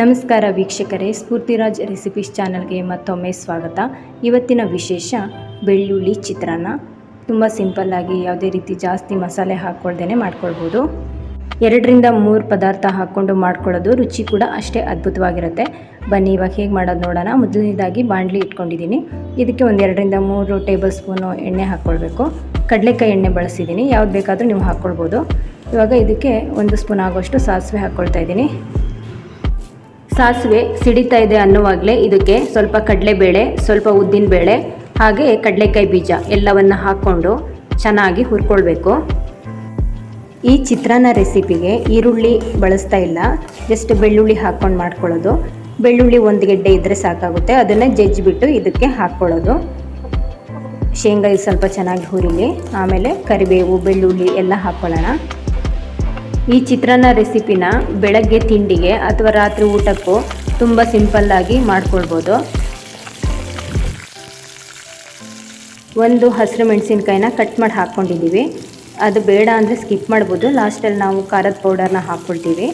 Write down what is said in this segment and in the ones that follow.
ನಮಸ್ಕಾರ ವೀಕ್ಷಕರೇ, ಸ್ಫೂರ್ತಿರಾಜ್ ರೆಸಿಪೀಸ್ ಚಾನಲ್ಗೆ ಮತ್ತೊಮ್ಮೆ ಸ್ವಾಗತ. ಇವತ್ತಿನ ವಿಶೇಷ, ಬೆಳ್ಳುಳ್ಳಿ ಚಿತ್ರಾನ್ನ. ತುಂಬ ಸಿಂಪಲ್ಲಾಗಿ ಯಾವುದೇ ರೀತಿ ಜಾಸ್ತಿ ಮಸಾಲೆ ಹಾಕ್ಕೊಳ್ದೇ ಮಾಡ್ಕೊಳ್ಬೋದು. ಎರಡರಿಂದ ಮೂರು ಪದಾರ್ಥ ಹಾಕ್ಕೊಂಡು ಮಾಡ್ಕೊಳ್ಳೋದು ರುಚಿ ಕೂಡ ಅಷ್ಟೇ ಅದ್ಭುತವಾಗಿರುತ್ತೆ. ಬನ್ನಿ, ಇವಾಗ ಹೇಗೆ ಮಾಡೋದು ನೋಡೋಣ. ಮೊದಲನೇದಾಗಿ ಬಾಣಲಿ ಇಟ್ಕೊಂಡಿದ್ದೀನಿ. ಇದಕ್ಕೆ ಒಂದು ಎರಡರಿಂದ ಮೂರು ಟೇಬಲ್ ಸ್ಪೂನು ಎಣ್ಣೆ ಹಾಕ್ಕೊಳ್ಬೇಕು ಕಡಲೆಕಾಯಿ ಎಣ್ಣೆ ಬಳಸಿದ್ದೀನಿ. ಯಾವ್ದು ಬೇಕಾದರೂ ನೀವು ಹಾಕ್ಕೊಳ್ಬೋದು ಇವಾಗ ಇದಕ್ಕೆ ಒಂದು ಸ್ಪೂನ್ ಆಗೋಷ್ಟು ಸಾಸಿವೆ ಹಾಕ್ಕೊಳ್ತಾ ಇದ್ದೀನಿ. ಸಾಸಿವೆ ಸಿಡಿತಾ ಇದೆ ಅನ್ನುವಾಗಲೇ ಇದಕ್ಕೆ ಸ್ವಲ್ಪ ಕಡಲೆಬೇಳೆ, ಸ್ವಲ್ಪ ಉದ್ದಿನ ಬೇಳೆ, ಹಾಗೆ ಕಡಲೆಕಾಯಿ ಬೀಜ ಎಲ್ಲವನ್ನು ಹಾಕ್ಕೊಂಡು ಚೆನ್ನಾಗಿ ಹುರ್ಕೊಳ್ಬೇಕು. ಈ ಚಿತ್ರಾನ್ನ ರೆಸಿಪಿಗೆ ಈರುಳ್ಳಿ ಬಳಸ್ತಾ ಇಲ್ಲ. ಜಸ್ಟ್ ಬೆಳ್ಳುಳ್ಳಿ ಹಾಕ್ಕೊಂಡು ಮಾಡ್ಕೊಳ್ಳೋದು. ಬೆಳ್ಳುಳ್ಳಿ ಒಂದು ಗೆಡ್ಡೆ ಇದ್ದರೆ ಸಾಕಾಗುತ್ತೆ. ಅದನ್ನು ಜಜ್ಜಿಬಿಟ್ಟು ಇದಕ್ಕೆ ಹಾಕ್ಕೊಳ್ಳೋದು. ಶೇಂಗಾ ಇದು ಸ್ವಲ್ಪ ಚೆನ್ನಾಗಿ ಹುರಿಲಿ. ಆಮೇಲೆ ಕರಿಬೇವು, ಬೆಳ್ಳುಳ್ಳಿ ಎಲ್ಲ ಹಾಕ್ಕೊಳ್ಳೋಣ. ಈ ಚಿತ್ರಾನ್ನ ರೆಸಿಪಿನ ಬೆಳಗ್ಗೆ ತಿಂಡಿಗೆ ಅಥವಾ ರಾತ್ರಿ ಊಟಕ್ಕೂ ತುಂಬ ಸಿಂಪಲ್ಲಾಗಿ ಮಾಡ್ಕೊಳ್ಬೋದು. ಒಂದು ಹಸಿರು ಮೆಣಸಿನ್ಕಾಯಿನ ಕಟ್ ಮಾಡಿ ಹಾಕ್ಕೊಂಡಿದ್ದೀವಿ. ಅದು ಬೇಡ ಅಂದರೆ ಸ್ಕಿಪ್ ಮಾಡ್ಬೋದು. ಲಾಸ್ಟಲ್ಲಿ ನಾವು ಖಾರದ ಪೌಡರ್ನ ಹಾಕ್ಕೊಳ್ತೀವಿ.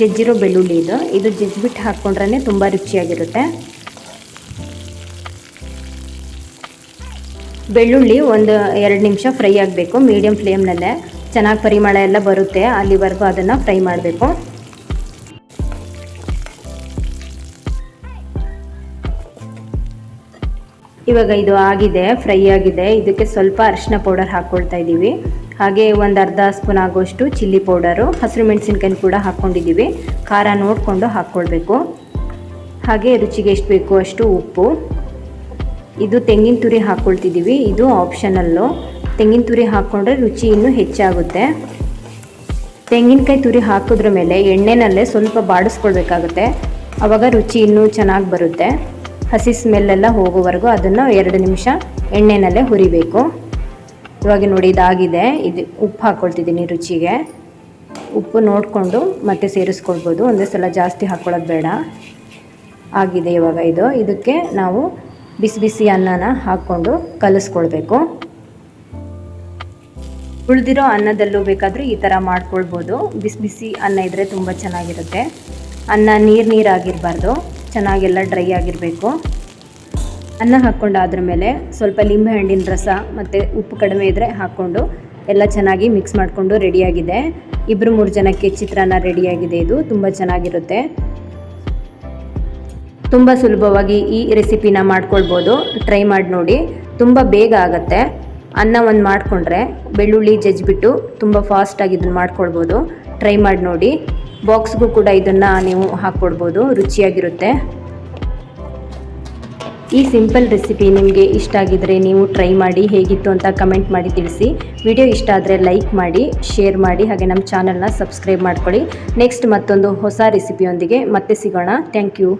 ಜಜ್ಜಿರೋ ಬೆಳ್ಳುಳ್ಳಿ ಇದು. ಇದು ಜಜ್ಜಿಬಿಟ್ಟು ಹಾಕ್ಕೊಂಡ್ರೆ ತುಂಬ ರುಚಿಯಾಗಿರುತ್ತೆ. ಬೆಳ್ಳುಳ್ಳಿ ಒಂದು ಎರಡು ನಿಮಿಷ ಫ್ರೈ ಆಗಬೇಕು. ಮೀಡಿಯಮ್ ಫ್ಲೇಮ್ನಲ್ಲೇ. ಚೆನ್ನಾಗಿ ಪರಿಮಳ ಎಲ್ಲ ಬರುತ್ತೆ, ಅಲ್ಲಿವರೆಗೂ ಅದನ್ನು ಫ್ರೈ ಮಾಡಬೇಕು. ಇವಾಗ ಇದು ಆಗಿದೆ, ಫ್ರೈ ಆಗಿದೆ. ಇದಕ್ಕೆ ಸ್ವಲ್ಪ ಅರಿಶಿನ ಪೌಡರ್ ಹಾಕ್ಕೊಳ್ತಾ ಇದ್ದೀವಿ ಹಾಗೆ ಒಂದು ಅರ್ಧ ಸ್ಪೂನ್ ಆಗೋಷ್ಟು ಚಿಲ್ಲಿ ಪೌಡರು, ಹಸಿರು ಮೆಣಸಿನ್ಕಾಯಿ ಕೂಡ ಹಾಕ್ಕೊಂಡಿದ್ದೀವಿ ಖಾರ ನೋಡಿಕೊಂಡು ಹಾಕ್ಕೊಳ್ಬೇಕು ಹಾಗೆ ರುಚಿಗೆ ಎಷ್ಟು ಬೇಕು ಅಷ್ಟು ಉಪ್ಪು. ಇದು ತೆಂಗಿನ ತುರಿ ಹಾಕ್ಕೊಳ್ತಿದ್ದೀವಿ ಇದು ಆಪ್ಷನಲ್ಲು ತೆಂಗಿನ ತುರಿ ಹಾಕ್ಕೊಂಡ್ರೆ ರುಚಿ ಇನ್ನೂ ಹೆಚ್ಚಾಗುತ್ತೆ. ತೆಂಗಿನಕಾಯಿ ತುರಿ ಹಾಕಿದ್ರ ಮೇಲೆ ಎಣ್ಣೆನಲ್ಲೇ ಸ್ವಲ್ಪ ಬಾಡಿಸ್ಕೊಳ್ಬೇಕಾಗುತ್ತೆ. ಆವಾಗ ರುಚಿ ಇನ್ನೂ ಚೆನ್ನಾಗಿ ಬರುತ್ತೆ. ಹಸಿ ಸ್ಮೆಲ್ಲೆಲ್ಲ ಹೋಗೋವರೆಗೂ ಅದನ್ನು ಎರಡು ನಿಮಿಷ ಎಣ್ಣೆನಲ್ಲೇ ಹುರಿಬೇಕು. ಇವಾಗ ನೋಡಿ ಇದಾಗಿದೆ. ಇದು ಉಪ್ಪು ಹಾಕ್ಕೊಳ್ತಿದ್ದೀನಿ ರುಚಿಗೆ. ಉಪ್ಪು ನೋಡಿಕೊಂಡು ಮತ್ತೆ ಸೇರಿಸ್ಕೊಳ್ಬೋದು. ಒಂದೇ ಸಲ ಜಾಸ್ತಿ ಹಾಕ್ಕೊಳ್ಳೋದು ಬೇಡ. ಆಗಿದೆ ಇವಾಗ ಇದು. ಇದಕ್ಕೆ ನಾವು ಬಿಸಿ ಬಿಸಿ ಅನ್ನನ ಹಾಕ್ಕೊಂಡು ಕಲಿಸ್ಕೊಳ್ಬೇಕು. ಉಳಿದಿರೋ ಅನ್ನದಲ್ಲೂ ಬೇಕಾದರೂ ಈ ಥರ ಮಾಡ್ಕೊಳ್ಬೋದು. ಬಿಸಿ ಬಿಸಿ ಅನ್ನ ಇದ್ದರೆ ತುಂಬ ಚೆನ್ನಾಗಿರುತ್ತೆ. ಅನ್ನ ನೀರು ನೀರಾಗಿರಬಾರ್ದು ಚೆನ್ನಾಗೆಲ್ಲ ಡ್ರೈ ಆಗಿರಬೇಕು. ಅನ್ನ ಹಾಕ್ಕೊಂಡಾದ್ರ ಮೇಲೆ ಸ್ವಲ್ಪ ಲಿಂಬೆ ಹಣ್ಣಿನ ರಸ ಮತ್ತು ಉಪ್ಪು ಕಡಿಮೆ ಇದ್ದರೆ ಹಾಕ್ಕೊಂಡು ಎಲ್ಲ ಚೆನ್ನಾಗಿ ಮಿಕ್ಸ್ ಮಾಡಿಕೊಂಡು ರೆಡಿಯಾಗಿದೆ ಇಬ್ಬರು ಮೂರು ಜನಕ್ಕೆ ಚಿತ್ರಾನ್ನ ರೆಡಿಯಾಗಿದೆ ಇದು. ತುಂಬ ಚೆನ್ನಾಗಿರುತ್ತೆ. ತುಂಬ ಸುಲಭವಾಗಿ ಈ ರೆಸಿಪಿನ ಮಾಡ್ಕೊಳ್ಬೋದು. ಟ್ರೈ ಮಾಡಿ ನೋಡಿ. ತುಂಬ ಬೇಗ ಆಗುತ್ತೆ. ಅನ್ನ ಒಂದು ಮಾಡಿಕೊಂಡ್ರೆ ಬೆಳ್ಳುಳ್ಳಿ ಜಜ್ಜಿಬಿಟ್ಟು ತುಂಬ ಫಾಸ್ಟಾಗಿ ಇದನ್ನು ಮಾಡ್ಕೊಳ್ಬೋದು. ಟ್ರೈ ಮಾಡಿ ನೋಡಿ. ಬಾಕ್ಸ್ಗೂ ಕೂಡ ಇದನ್ನು ನೀವು ಹಾಕ್ಕೊಡ್ಬೋದು. ರುಚಿಯಾಗಿರುತ್ತೆ. ಈ ಸಿಂಪಲ್ ರೆಸಿಪಿ ನಿಮಗೆ ಇಷ್ಟ ಆಗಿದರೆ ನೀವು ಟ್ರೈ ಮಾಡಿ ಹೇಗಿತ್ತು ಅಂತ ಕಮೆಂಟ್ ಮಾಡಿ ತಿಳಿಸಿ. ವಿಡಿಯೋ ಇಷ್ಟ ಆದರೆ ಲೈಕ್ ಮಾಡಿ ಶೇರ್ ಮಾಡಿ, ಹಾಗೆ ನಮ್ಮ ಚಾನಲ್ನ ಸಬ್ಸ್ಕ್ರೈಬ್ ಮಾಡ್ಕೊಳ್ಳಿ. ನೆಕ್ಸ್ಟ್ ಮತ್ತೊಂದು ಹೊಸ ರೆಸಿಪಿಯೊಂದಿಗೆ ಮತ್ತೆ ಸಿಗೋಣ. Thank you